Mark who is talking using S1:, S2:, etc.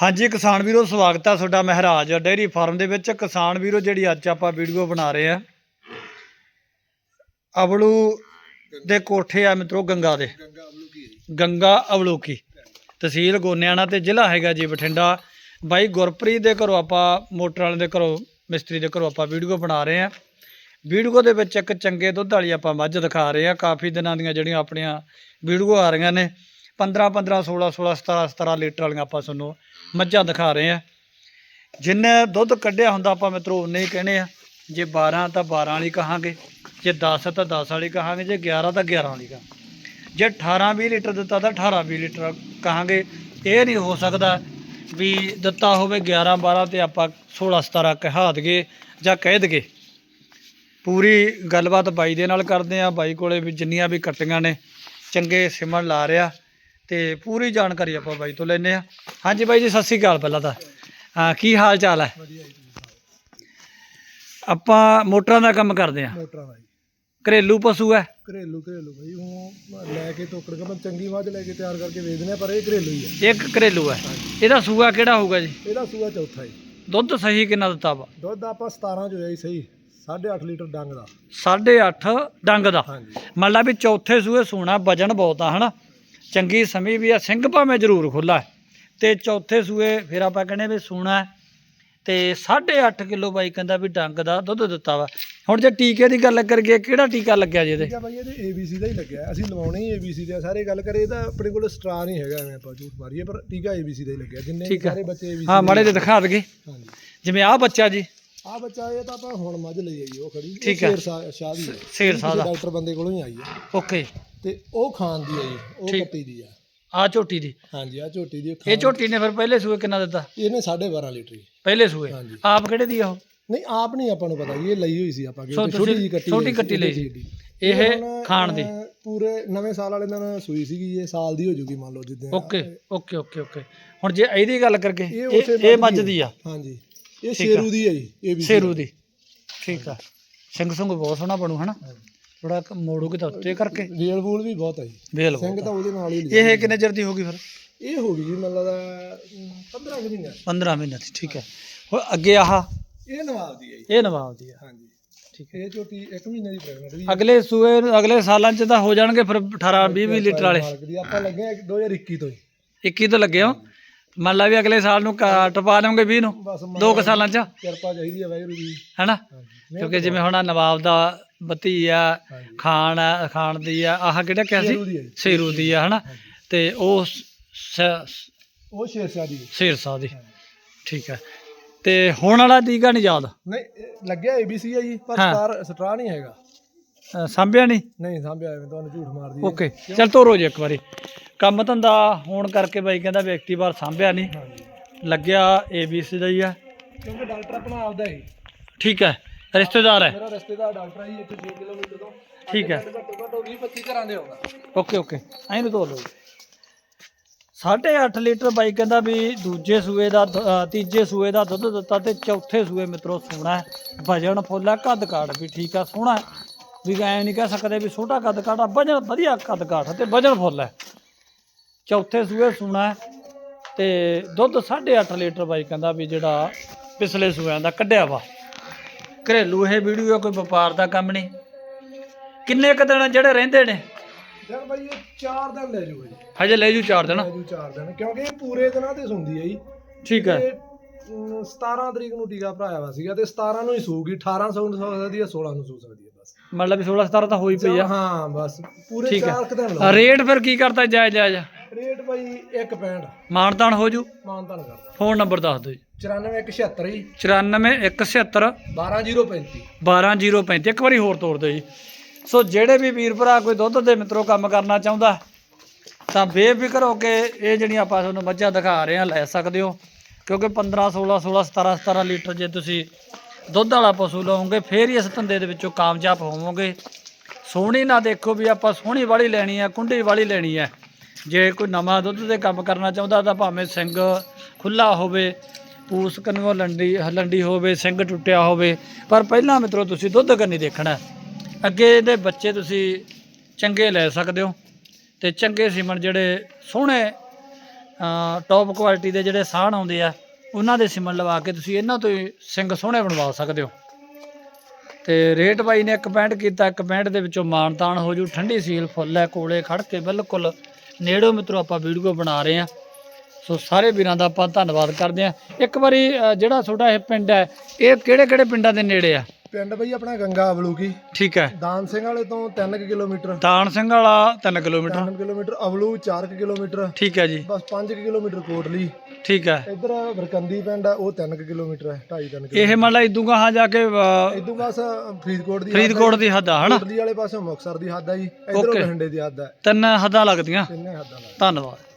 S1: ਹਾਂਜੀ, ਕਿਸਾਨ ਵੀਰੋ, ਸਵਾਗਤ ਹੈ ਤੁਹਾਡਾ ਮਹਿਰਾਜ। ਡੇਅਰੀ ਫਾਰਮ ਦੇ ਵਿੱਚ ਕਿਸਾਨ ਵੀਰੋ, ਜਿਹੜੀ ਅੱਜ ਆਪਾਂ ਵੀਡੀਓ ਬਣਾ ਰਹੇ ਆ ਅਬਲੂ ਦੇ ਕੋਠੇ ਆ ਮਿੱਤਰੋ, ਗੰਗਾ ਦੇ। ਗੰਗਾ ਅਬਲੂਕੀ ਤਹਿਸੀਲ ਗੋਨਿਆਣਾ ਤੇ ਜ਼ਿਲ੍ਹਾ ਹੈਗਾ ਜੀ ਬਠਿੰਡਾ। ਬਾਈ ਗੁਰਪ੍ਰੀਤ ਦੇ ਘਰੋਂ ਆਪਾਂ, ਮੋਟਰ ਵਾਲੇ ਦੇ ਘਰੋਂ, ਮਿਸਤਰੀ ਦੇ ਘਰੋਂ ਆਪਾਂ ਵੀਡੀਓ ਬਣਾ ਰਹੇ ਆ। ਵੀਡੀਓ ਦੇ ਵਿੱਚ ਇੱਕ ਚੰਗੇ ਦੁੱਧ ਵਾਲੀ ਆਪਾਂ ਮੱਝ ਦਿਖਾ ਰਹੇ ਆ। ਕਾਫੀ ਦਿਨਾਂ ਦੀਆਂ ਜਿਹੜੀਆਂ ਆਪਣੀਆਂ ਵੀਡੀਓ ਆ ਰਹੀਆਂ ਨੇ। 15 15 16 16 17 17 ਲੀਟਰ ਵਾਲੀਆਂ ਆਪਾਂ ਤੁਹਾਨੂੰ ਮੱਝਾਂ ਦਿਖਾ ਰਹੇ ਆ ਜਿੰਨੇ ਦੁੱਧ ਕੱਢਿਆ ਹੁੰਦਾ ਆਪਾਂ ਮਿੱਤਰੋ, ਉਨੇ ਹੀ ਕਹਿੰਦੇ ਆ। ਜੇ 12 ਤਾਂ 12 ਵਾਲੀ ਕਹਾਂਗੇ, ਜੇ 10 ਤਾਂ 10 ਵਾਲੀ ਕਹਾਂਗੇ, ਜੇ 11 ਤਾਂ 11 ਵਾਲੀ ਕਹਾਂਗੇ। ਜੇ 18 20 ਲੀਟਰ ਦਿੱਤਾ ਤਾਂ 18 20 ਲੀਟਰ ਕਹਾਂਗੇ। ਇਹ ਨਹੀਂ ਹੋ ਸਕਦਾ ਵੀ ਦਿੱਤਾ ਹੋਵੇ 11 12 ਤੇ ਆਪਾਂ 16 17 ਕਹਾ ਦਈਏ ਜਾਂ ਕਹਿ ਦਈਏ। ਪੂਰੀ ਗੱਲਬਾਤ ਬਾਈ ਦੇ ਨਾਲ ਕਰਦੇ ਆ ਬਾਈ ਕੋਲੇ ਵੀ ਜਿੰਨੀਆਂ ਵੀ ਕੱਟੀਆਂ ਨੇ, ਚੰਗੇ ਸਿਮਣ ਲਾ ਰਿਆ ਤੇ ਪੂਰੀ ਜਾਣਕਾਰੀ ਆਪਾਂ ਬਾਈ ਤੋਂ ਲੈਨੇ ਆ ਹਾਂਜੀ ਬਾਈ ਜੀ ਸਤਿ ਸ੍ਰੀ ਅਕਾਲ ਪਹਿਲਾਂ ਤਾਂ। ਹਾਂ ਕੀ ਹਾਲ ਚਾਲ ਹੈ? ਆਪਾਂ ਮੋਟਰਾਂ ਦਾ ਕੰਮ ਕਰਦੇ ਆ
S2: ਮੋਟਰਾਂ ਦਾ ਜੀ।
S1: ਘਰੇਲੂ ਪਸ਼ੂ ਹੈ।
S2: ਘਰੇਲੂ ਘਰੇਲੂ ਭਾਈ ਉਹ ਲੈ ਕੇ ਤੋਕੜ ਕੇ ਮੈਂ ਚੰਗੀ ਮੱਝ ਲੈ ਕੇ ਤਿਆਰ ਕਰਕੇ ਵੇਚਦੇ ਆ ਪਰ ਇਹ ਘਰੇਲੂ ਹੀ ਆ
S1: ਇੱਕ ਘਰੇਲੂ ਹੈ। ਇਹਦਾ ਸੂਆ ਕਿਹੜਾ ਹੋਊਗਾ ਜੀ?
S2: ਇਹਦਾ ਸੂਆ ਚੌਥਾ ਜੀ।
S1: ਦੁੱਧ ਸਹੀ ਕਿੰਨਾ ਦਿੱਤਾ ਵਾ?
S2: ਦੁੱਧ ਆਪਾਂ 17 ਚ ਹੋਇਆ ਜੀ ਸਹੀ। 8.5 ਲੀਟਰ ਡੰਗ ਦਾ।
S1: 8.5 ਡੰਗ ਦਾ।
S2: ਹਾਂਜੀ।
S1: ਮੰਨ ਲਾ ਵੀ ਚੌਥੇ ਸੂਏ ਸੋਨਾ ਵਜਨ ਬਹੁਤ ਆ ਹਨਾ? ਚੰਗੀ ਸਮੀ ਵੀ ਆ ਸਿੰਘ ਭਾਵੇਂ ਜ਼ਰੂਰ ਖੁੱਲਾ ਤੇ ਚੌਥੇ ਸੂਏ ਫਿਰ ਆਪਾਂ ਕਹਿੰਦੇ ਵੀ ਹੈ। ਤੇ 8.5 ਕਿਲੋ ਬਾਈ ਕਹਿੰਦਾ ਵੀ ਡੰਗ ਦਾ ਦੁੱਧ ਦਿੱਤਾ ਵਾ। ਹੁਣ ਜੇ ਟੀਕੇ ਦੀ ਗੱਲ ਕਰੀਏ ਕਿਹੜਾ ਟੀਕਾ ਲੱਗਿਆ ਜੀ ਇਹਦੇ?
S2: ਠੀਕ ਆ ਭਾਈ ਇਹਦੇ ABC ਦਾ ਹੀ ਲੱਗਿਆ। ਅਸੀਂ ਲਵਾਉਣੇ ਹੀ ABC ਦੇ ਆ, ਸਾਰੇ ਗੱਲ ਕਰੇ ਇਹਦਾ ਆਪਣੇ ਕੋਲ ਸਟਰਾ ਨਹੀਂ ਹੈਗਾ ਐਵੇਂ ਆਪਾਂ ਝੂਠ ਮਾਰੀਏ ਪਰ ਟੀਕਾ ABC ਦਾ ਹੀ ਲੱਗਿਆ। ਜਿੰਨੇ ਵੀ
S1: ਠੀਕ ਆ।
S2: ਸਾਰੇ ਬੱਚੇ ABC
S1: ਹਾਂ ਮਾੜੇ ਤੇ ਦਿਖਾ ਦਗੇ
S2: ਹਾਂਜੀ।
S1: ਜਿਵੇਂ ਆਹ ਬੱਚਾ ਜੀ
S2: ਆ ਬੱਚਾ ਇਹ ਤਾਂ ਆਪਾਂ ਹੁਣ ਮੱਝ ਲਈ ਆਈ ਉਹ ਖੜੀ।
S1: ਠੀਕ।
S2: ਸ਼ੇਰ ਸ਼ਾਹ ਸ਼ਾਹ ਦੀ ਹੈ
S1: ਸ਼ੇਰ ਸਾਹ ਦਾ।
S2: ਡਾਕਟਰ ਬੰਦੇ ਕੋਲੋਂ ਹੀ ਆਈ ਹੈ
S1: ਓਕੇ।
S2: ਤੇ ਉਹ ਖਾਨ ਦੀ ਹੈ ਜੀ ਉਹ
S1: ਠੀਕ।
S2: ਕੱਟੀ ਦੀ ਆ।
S1: ਆ ਝੋਟੀ ਦੀ।
S2: ਹਾਂਜੀ ਆ ਝੋਟੀ ਦੀ ਉਹ
S1: ਇਹ
S2: ਖਾਣ-
S1: ਝੋਟੀ ਨੇ ਫਿਰ ਪਹਿਲੇ ਸੂਏ ਕਿੰਨਾ ਦਿੱਤਾ?
S2: ਇਹਨੇ 12.5 ਲੀਟਰ ਜੀ
S1: ਪਹਿਲੇ ਸੂਏ।
S2: ਹਾਂਜੀ।
S1: ਆਪ ਕਿਹੜੇ ਦੀ ਆ ਉਹ?
S2: ਨਹੀਂ ਆਪ ਨਹੀਂ ਆਪਾਂ ਨੂੰ ਪਤਾ ਜੀ, ਇਹ ਲਈ ਹੋਈ ਸੀ ਆਪਾਂ
S1: ਸੋ
S2: ਕਿ
S1: ਤੁਸੀਂ
S2: ਛੋਟੀ ਜੀ ਕੱਟੀ
S1: ਛੋਟੀ ਕੱਟੀ ਲਈ ਸੀ। ਇਹ
S2: ਹੁਣ,
S1: ਖਾਣ ਦੀ।
S2: ਅਹ, ਪੂਰੇ ਨਵੇਂ ਸਾਲ ਵਾਲੇ ਦਿਨ ਸੂਈ ਸੀਗੀ ਇਹ ਸਾਲ ਦੀ ਹੋ ਜੂਗੀ ਮੰਨ ਲਓ ਜਿੱਦਾਂ।
S1: Okay okay okay okay. ਹੁਣ ਜੇ ਇਹਦੀ ਗੱਲ ਕਰਕੇ
S2: ਇਹ
S1: ਇਹ
S2: ਉਸੇ
S1: ਇਹ
S2: ਮੱਝ ਦੀ
S1: ਆ।
S2: ਹਾਂਜੀ। ਇਹ ਸ਼ੇਰੂ ਦੀ ਹੈ ਜੀ ਇਹ ਵੀ
S1: ਸ਼ੇਰੂ ਦੀ। ਠੀਕ ਆ। ਸਿੰਘ ਸੰਗ ਬਹੁਤ ਸੋਹਣਾ ਬਣੂ ਹਨਾ? ਥੋੜਾ ਮੋੜੂਗੇ ਤਾਂ ਉੱਤੇ ਕਰਕੇ।
S2: ਰੀਅਲ ਬੂਲ ਵੀ ਬਹੁਤ ਹੈ ਜੀ।
S1: ਵੇਲ
S2: ਸਿੰਘ ਤਾਂ ਉਹਦੇ ਨਾਲ ਹੀ ਲਿਆ।
S1: ਇਹ ਕਿੰਨੇ ਚਿਰ ਦੀ ਹੋਗੀ ਫਿਰ?
S2: ਇਹ ਹੋ ਗਈ ਜੀ ਮੈਨੂੰ ਲੱਗਦਾ 15 ਕੁ ਮਹੀਨੇ
S1: 15 ਮਹੀਨੇ ਦੀ ਠੀਕ ਹੈ ਹੁਣ ਅੱਗੇ ਆਹ?
S2: ਇਹ ਨਵਾਬ ਦੀ ਹੈ ਜੀ।
S1: ਇਹ ਨਵਾਬ ਦੀ ਆ।
S2: ਹਾਂਜੀ।
S1: ਠੀਕ ਹੈ
S2: ਇਹ ਝੋਟੀ 1 ਮਹੀਨੇ ਦੀ ਪ੍ਰੈਗਨੈਂਟ ਵੀ
S1: ਅਗਲੇ ਸੂਏ ਅਗਲੇ ਸਾਲਾਂ ਚ ਤਾਂ ਹੋ ਜਾਣਗੇ ਫਿਰ 18 20 20 ਲੀਟਰ ਵਾਲੇ।
S2: ਮਾਲਕ ਦੀ। ਆਪਾਂ ਲੱਗੇ ਆ 2021 ਤੋਂ ਹੀ।
S1: 21 ਤੋਂ ਲੱਗੇ ਹੋ। ਮੰਨ ਲਾ ਵੀ ਅਗਲੇ ਸਾਲ ਨੂੰ ਕ- ਟਪਾ ਲਵਾਂਗੇ 20 ਨੂੰ
S2: ਬਸ
S1: ਦੋ ਕੁ ਸਾਲਾਂ ਚ।
S2: ਕਿਰਪਾ ਚਾਹੀਦੀ ਹੈ ਵਾਹਿਗੁਰੂ ਦੀ
S1: ਹੈਨਾ?
S2: ਹਾਂਜੀ।
S1: ਕਿਉਂਕਿ ਜਿਵੇਂ ਹੁਣ ਆਹ ਨਵਾਬ ਦਾ ਬੱਤੀ ਆ
S2: ਹਾਂਜੀ।
S1: ਖਾਣ ਆ ਖਾਣ ਦੀ ਆ ਆਹ ਕਿਹੜਾ ਕਿਹਾ
S2: ਸ਼ੇਰੂ
S1: ਸੀ
S2: ਦੀ ਹੈ ਜੀ।
S1: ਸੇਰੂ ਦੀ ਆ ਹਨਾ? ਤੇ ਉਹ ਸ-
S2: ਉਹ ਸ਼ੇਰਸ਼ਾਹ ਦੀ।
S1: ਸ਼ੇਰ ਦੀ। ਠੀਕ ਹੈ ਤੇ ਹੁਣ ਵਾਲਾ ਟੀਕਾ ਨਹੀਂ ਯਾਦ
S2: ਨਹੀਂ ਇਹ ਲੱਗਿਆ ABC ਹੈ ਜੀ ਪਰ
S1: ਹਾਂ।
S2: ਸਟਾਰ ਸਟਰਾ ਨਹੀਂ ਹੈਗਾ।
S1: ਅ, ਸਾਂਭਿਆ ਨਹੀਂ?
S2: ਨਹੀਂ ਸਾਂਭਿਆ ਐਵੇਂ ਤੁਹਾਨੂੰ ਝੂਠ ਮਾਰਦੀ
S1: ਓਕੇ ਚਲ ਤੋਰੋ ਜੀ ਇੱਕ ਵਾਰੀ। ਕੰਮ ਧੰਦਾ ਹੋਣ ਕਰਕੇ ਬਾਈ ਕਹਿੰਦਾ ਵੀ ਐਕਟਿਵ ਵਾਰ ਸਾਂਭਿਆ ਨਹੀਂ।
S2: ਹਾਂਜੀ।
S1: ਲੱਗਿਆ ABC ਦਾ ਹੀ ਆ।
S2: ਕਿਉਂਕਿ ਡਾਕਟਰ ਆਪਣਾ ਆਪਦਾ ਹੀ।
S1: ਠੀਕ ਹੈ ਰਿਸ਼ਤੇਦਾਰ ਹੈ।
S2: ਮੇਰਾ ਰਿਸ਼ਤੇਦਾਰ ਡਾਕਟਰ ਹੈ ਇੱਥੇ 6 ਕਿਲੋਮੀਟਰ ਤੋਂ।
S1: ਠੀਕ ਹੈ।
S2: ਘੱਟੋ ਘੱਟ 20 25 ਘਰਾਂ ਦੇ ਆਉਂਦਾ
S1: ਓਕੇ ਓਕੇ ਐਂ ਨੂੰ ਤੋਰ ਲਓ ਸਾਢੇ ਅੱਠ ਲੀਟਰ ਬਾਈ ਕਹਿੰਦਾ ਵੀ ਦੂਜੇ ਸੂਏ ਦਾ ਤੀਜੇ ਸੂਏ ਦਾ ਦੁੱਧ ਦਿੱਤਾ ਤੇ ਚੌਥੇ ਸੂਏ ਮਿੱਤਰੋ ਸੋਹਣਾ ਹੈ। ਵਜਨ ਫੁੱਲਾ ਕੱਦ ਕਾਠ ਵੀ ਠੀਕ ਆ ਸੋਹਣਾ ਹੈ। ਵੀ ਐਂ ਨਹੀਂ ਕਹਿ ਸਕਦੇ ਵੀ ਛੋਟਾ ਕੱਦ ਕਾਠ ਵਜਨ ਵਧੀਆ ਕੱਦ ਕਾਠ ਤੇ ਵਜਨ ਫੁੱਲ ਹੈ। ਚੌਥੇ ਸੂਏ ਸੋਹਣਾ ਹੈ ਤੇ ਦੁੱਧ 8.5 ਲੀਟਰ ਬਾਈ ਕਹਿੰਦਾ ਵੀ ਜਿਹੜਾ ਪਿਛਲੇ ਸੂਇਆਂ ਦਾ ਕੱਢਿਆ ਵਾ। ਘਰੇਲੂ ਇਹ ਵੀਡੀਓ ਕੋਈ ਵਪਾਰ ਦਾ ਕੰਮ ਨਹੀਂ। ਕਿੰਨੇ ਕੁ ਦਿਨ ਜਿਹੜੇ ਰਹਿੰਦੇ ਨੇ?
S2: ਯਾਰ ਬਾਈ ਇਹ 4 ਦਿਨ ਲੈ ਜਾਊਗਾ ਜੀ
S1: ਹਜੇ ਲੈ ਜੂ ਚਾਰ ਦਿਨ।
S2: ਲੈ ਜੂ 4 ਦਿਨ ਕਿਉਂਕਿ ਇਹ ਪੂਰੇ ਦਿਨਾਂ ਤੇ ਸੁੰਦੀ ਹੈ ਜੀ।
S1: ਠੀਕ ਹੈ।
S2: 17 ਤਰੀਕ ਨੂੰ ਟੀਕਾ ਭਰਾਇਆ ਵਾ ਸੀਗਾ ਤੇ 17 ਨੂੰ ਹੀ ਸੂਗੀ 18 ਸੌ ਨੂੰ ਸੌ ਸਕਦੀ ਹੈ 16 ਨੂੰ ਸੂ ਸਕਦੀ ਹੈ ਬਸ।
S1: ਮਤਲਬ ਵੀ 16 17 ਤਾਂ ਹੋਈ ਪਈ ਆ।
S2: ਹਾਂ ਬਸ ਪੂਰੇ
S1: ਠੀਕ ਹੈ।
S2: 4 ਦਿਨ
S1: ਰੇਟ ਫਿਰ ਕੀ ਕਰਤਾ ਜਾਇਜ਼ ਜਾਇਜ਼
S2: ਰੇਟ ਬਾਈ 1.65
S1: ਮਾਨਤਾਨ ਹੋ ਜੂ?
S2: ਮਾਨਤਾਨ ਕਰਦਾ।
S1: ਫੋਨ ਨੰਬਰ ਦੱਸ ਦਿਓ ਜੀ।
S2: 94 ਜੀ।
S1: 94176
S2: 12035
S1: 12035 ਇੱਕ ਵਾਰੀ ਹੋਰ ਤੋੜ ਦਿਓ ਜੀ। ਸੋ ਜਿਹੜੇ ਵੀ ਵੀਰ ਭਰਾ ਕੋਈ ਦੁੱਧ ਦੇ ਮਿੱਤਰੋ ਕੰਮ ਕਰਨਾ ਚਾਹੁੰਦਾ ਤਾਂ ਬੇਫਿਕਰ ਹੋ ਕੇ ਇਹ ਜਿਹੜੀਆਂ ਆਪਾਂ ਤੁਹਾਨੂੰ ਮੱਝਾਂ ਦਿਖਾ ਰਹੇ ਹਾਂ ਲੈ ਸਕਦੇ ਹੋ। ਕਿਉਂਕਿ 15 16 16 17 17 ਲੀਟਰ ਜੇ ਤੁਸੀਂ ਦੁੱਧ ਵਾਲਾ ਪਸ਼ੂ ਲਓਗੇ, ਫੇਰ ਹੀ ਇਸ ਧੰਦੇ ਦੇ ਵਿੱਚੋਂ ਕਾਮਯਾਬ ਹੋਵੋਗੇ। ਸੋਹਣੀ ਨਾ ਦੇਖੋ ਵੀ ਆਪਾਂ ਸੋਹਣੀ ਵਾਲੀ ਲੈਣੀ ਹੈ, ਕੁੰਡੀ ਵਾਲੀ ਲੈਣੀ ਹੈ। ਜੇ ਕੋਈ ਨਵਾਂ ਦੁੱਧ ਦੇ ਕੰਮ ਕਰਨਾ ਚਾਹੁੰਦਾ ਤਾਂ ਭਾਵੇਂ ਸਿੰਘ ਖੁੱਲਾ ਹੋਵੇ, ਪੂਸ ਕੰਨੋਂ ਲੰਡੀ ਲੰਡੀ ਹੋਵੇ, ਸਿੰਘ ਟੁੱਟਿਆ ਹੋਵੇ, ਪਰ ਪਹਿਲਾਂ ਮਿੱਤਰੋ ਤੁਸੀਂ ਦੁੱਧ ਕੰਨੀ ਦੇਖਣਾ ਅੱਗੇ ਇਹਦੇ ਬੱਚੇ ਤੁਸੀਂ ਚੰਗੇ ਲੈ ਸਕਦੇ ਹੋ ਤੇ ਚੰਗੇ ਸੀਮਨ ਜਿਹੜੇ ਸੋਹਣੇ ਟੌਪ ਕੁਆਲਿਟੀ ਦੇ ਜਿਹੜੇ ਸਾਹਣ ਆਉਂਦੇ ਆ, ਉਹਨਾਂ ਦੇ ਸਿਮਨ ਲਵਾ ਕੇ ਤੁਸੀਂ ਇਹਨਾਂ ਤੋਂ ਹੀ ਸਿੰਘ ਸੋਹਣੇ ਬਣਵਾ ਸਕਦੇ ਹੋ। ਤੇ ਰੇਟ ਬਾਈ ਨੇ 1.65 ਕੀਤਾ 1.65 ਦੇ ਵਿੱਚੋਂ ਮਾਨਤਾਨ ਹੋ ਜੂ, ਠੰਡੀ ਸੀਲ ਫੁੱਲ ਹੈ, ਕੋਲੇ ਖੜ ਕੇ ਬਿਲਕੁਲ ਨੇੜੋਂ ਮਿੱਤਰੋ ਆਪਾਂ ਵੀਡੀਓ ਬਣਾ ਰਹੇ ਆ ਸੋ ਸਾਰੇ ਵੀਰਾਂ ਦਾ ਆਪਾਂ ਧੰਨਵਾਦ ਕਰਦੇ ਆ ਇੱਕ ਵਾਰੀ ਜਿਹੜਾ ਤੁਹਾਡਾ ਇਹ ਪਿੰਡ ਹੈ, ਇਹ ਕਿਹੜੇ ਕਿਹੜੇ ਪਿੰਡਾਂ ਦੇ ਨੇੜੇ ਆ?
S2: ਪਿੰਡ ਬਈ ਆਪਣਾ ਗੰਗਾ ਅਵਲੂਕੀ।
S1: ਠੀਕ ਹੈ।
S2: ਦਾਨ ਸਿੰਘ ਵਾਲੇ ਤੋਂ 3 ਕਿਲੋਮੀਟਰ।
S1: ਤਾਨ ਸਿੰਘ ਵਾਲਾ 3 ਕਿਲੋਮੀਟਰ।
S2: 3 kilometre Awalu 4 kilometre.
S1: ਠੀਕ ਹੈ ਜੀ।
S2: ਬਸ 5 ਕਿਲੋਮੀਟਰ ਕੋਟਲੀ।
S1: ਠੀਕ ਹੈ।
S2: ਇੱਧਰ ਵਰਕੰਦੀ ਪਿੰਡ ਆ ਉਹ 3 ਕਿਲੋਮੀਟਰ ਹੈ 2.5 3 ਕਿਲੋਮੀਟਰ।
S1: ਇਹ ਮੰਨ ਲਾ ਇਦੂ ਗਾਹਾਂ ਜਾ ਕੇ ਅ,
S2: ਇਦੋਂ ਬਸ ਫਰੀਦਕੋਟ ਦੀ
S1: ਫਰੀਦਕੋਟ ਦੀ ਹੱਦ ਆ ਹਨਾ?
S2: ਕੋਟਲੀ ਵਾਲੇ ਪਾਸੇ ਮੁਕਤਸਰ ਦੀ ਹੱਦ ਆ ਜੀ। ਇਧਰੋਂ
S1: Okay.
S2: ਬਠਿੰਡੇ ਦੀ ਹੱਦ ਆ।
S1: ਤਿੰਨ ਹੱਦਾਂ ਲੱਗਦੀਆਂ।
S2: ਤਿੰਨੇ ਹੱਦਾਂ ਨਾਲ
S1: ਧੰਨਵਾਦ।